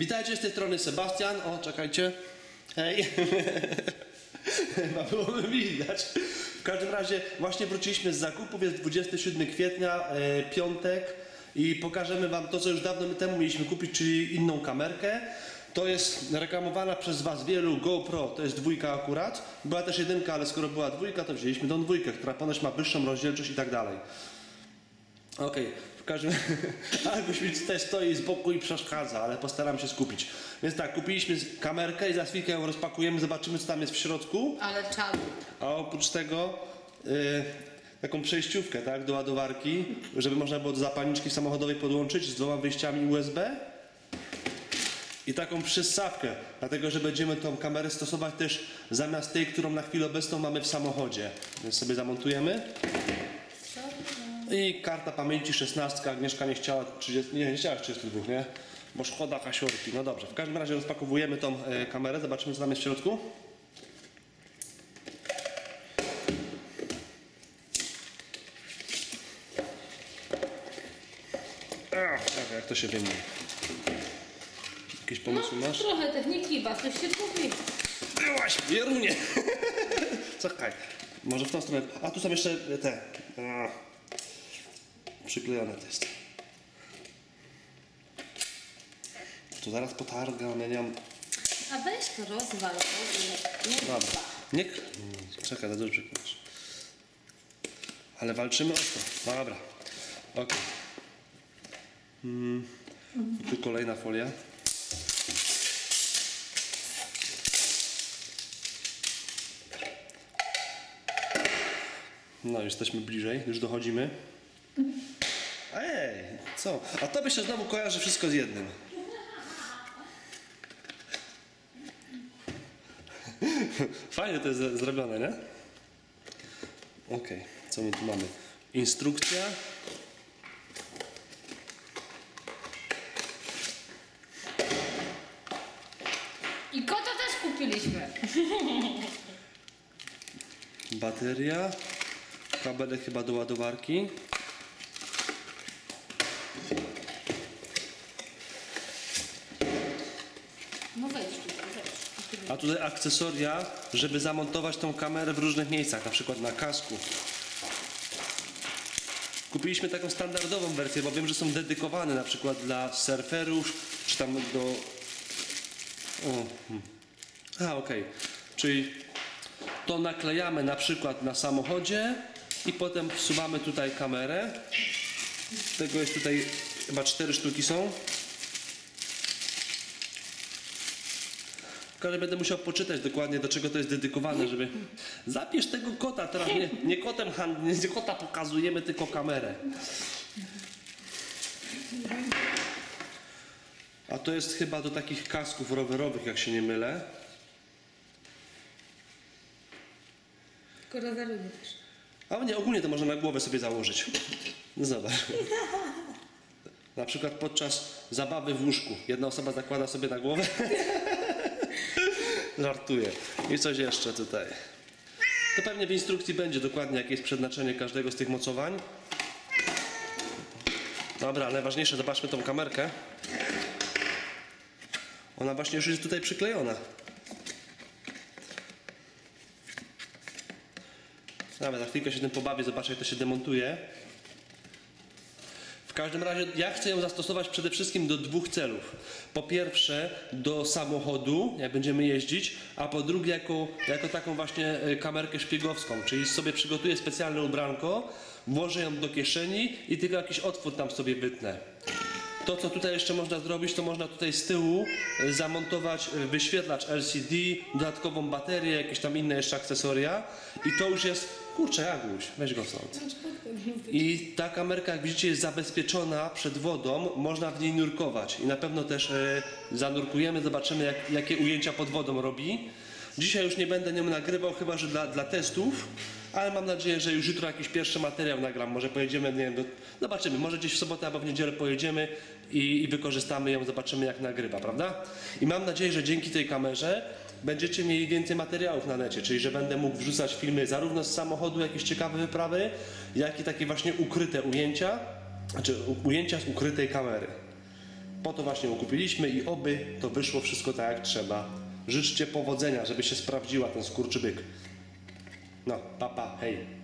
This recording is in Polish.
Witajcie z tej strony Sebastian. O, czekajcie. Hej. Chyba byłoby widać. W każdym razie właśnie wróciliśmy z zakupów, jest 27 kwietnia, e, piątek i pokażemy Wam to, co już dawno temu mieliśmy kupić, czyli inną kamerkę. To jest reklamowana przez Was wielu GoPro, to jest dwójka akurat. Była też jedynka, ale skoro była dwójka, to wzięliśmy tą dwójkę, która ponoć ma wyższą rozdzielczość i tak dalej. Okej, w każdym Arguś mi tutaj stoi z boku i przeszkadza, ale postaram się skupić. Więc tak, kupiliśmy kamerkę i za chwilkę ją rozpakujemy, zobaczymy co tam jest w środku. Ale czadu. A oprócz tego y, taką przejściówkę tak, do ładowarki, żeby można było do zapalniczki samochodowej podłączyć z dwoma wyjściami USB. I taką przystawkę, dlatego że będziemy tą kamerę stosować też zamiast tej, którą na chwilę obecną mamy w samochodzie. Więc sobie zamontujemy. I karta pamięci 16, Agnieszka nie chciała 30, nie, nie chciała 32, nie? Bo szkoda kasiorki. No dobrze, w każdym razie rozpakowujemy tą e, kamerę, zobaczymy co tam jest w środku. Ach, tak, jak to się wyjmuje? Jakieś pomysły No, masz? trochę techniki, was coś się kupi. Byłaś, Wierunie! Czekaj, może w tą stronę. A tu są jeszcze te. A, przyklejone to jest. To zaraz potargam, ja nie mam. A weź to rozwal. Nie Dobra. Nie. Czekaj, za dużo przyklejasz. Ale walczymy o to. Dobra. Ok. Mm. Tu kolejna folia. No, jesteśmy bliżej, już dochodzimy. Ej, co? A to by się znowu kojarzy wszystko z jednym. Fajnie to jest zrobione, nie? Okej, co my tu mamy? Instrukcja. I kota też kupiliśmy. Bateria. Kabelek chyba do ładowarki. No wejdź tutaj, wejdź. A tutaj akcesoria, żeby zamontować tą kamerę w różnych miejscach, na przykład na kasku. Kupiliśmy taką standardową wersję, bo wiem, że są dedykowane na przykład dla surferów, czy tam do... O, hmm. A, okej. Czyli to naklejamy na przykład na samochodzie i potem wsuwamy tutaj kamerę. Tego jest tutaj chyba cztery sztuki są. Ale będę musiał poczytać dokładnie, do czego to jest dedykowane, żeby... Zapisz tego kota, teraz nie, nie kotem hand, nie kota pokazujemy, tylko kamerę. A to jest chyba do takich kasków rowerowych, jak się nie mylę. Tylko roweru nie wiesz. A nie, ogólnie to można na głowę sobie założyć. No zobacz. Na przykład podczas zabawy w łóżku. Jedna osoba zakłada sobie na głowę. Żartuję. I coś jeszcze tutaj. To pewnie w instrukcji będzie dokładnie jakie jest przeznaczenie każdego z tych mocowań. Dobra, najważniejsze, zobaczmy tą kamerkę. Ona właśnie już jest tutaj przyklejona. Dobra, za chwilkę się tym pobawię, zobaczę jak to się demontuje. Każdym razie ja chcę ją zastosować przede wszystkim do dwóch celów. Po pierwsze do samochodu, jak będziemy jeździć, a po drugie jako, jako taką właśnie e, kamerkę szpiegowską, czyli sobie przygotuję specjalne ubranko, włożę ją do kieszeni i tylko jakiś otwór tam sobie wytnę. To, co tutaj jeszcze można zrobić, to można tutaj z tyłu e, zamontować e, wyświetlacz LCD, dodatkową baterię, jakieś tam inne jeszcze akcesoria i to już jest, kurczę Jaguś, weź go stąd. I ta kamerka, jak widzicie, jest zabezpieczona przed wodą, można w niej nurkować i na pewno też e, zanurkujemy, zobaczymy jak, jakie ujęcia pod wodą robi. Dzisiaj już nie będę nią nagrywał, chyba że dla, dla testów, ale mam nadzieję, że już jutro jakiś pierwszy materiał nagram. Może pojedziemy, nie wiem, do, zobaczymy, może gdzieś w sobotę albo w niedzielę pojedziemy i, i wykorzystamy ją, zobaczymy jak nagrywa, prawda? I mam nadzieję, że dzięki tej kamerze będziecie mieli więcej materiałów na necie, czyli że będę mógł wrzucać filmy zarówno z samochodu, jakieś ciekawe wyprawy, jak i takie właśnie ukryte ujęcia, znaczy ujęcia z ukrytej kamery. Po to właśnie ją kupiliśmy i oby to wyszło wszystko tak jak trzeba. Życzcie powodzenia, żeby się sprawdziła ten skurczybyk. No, papa, hej.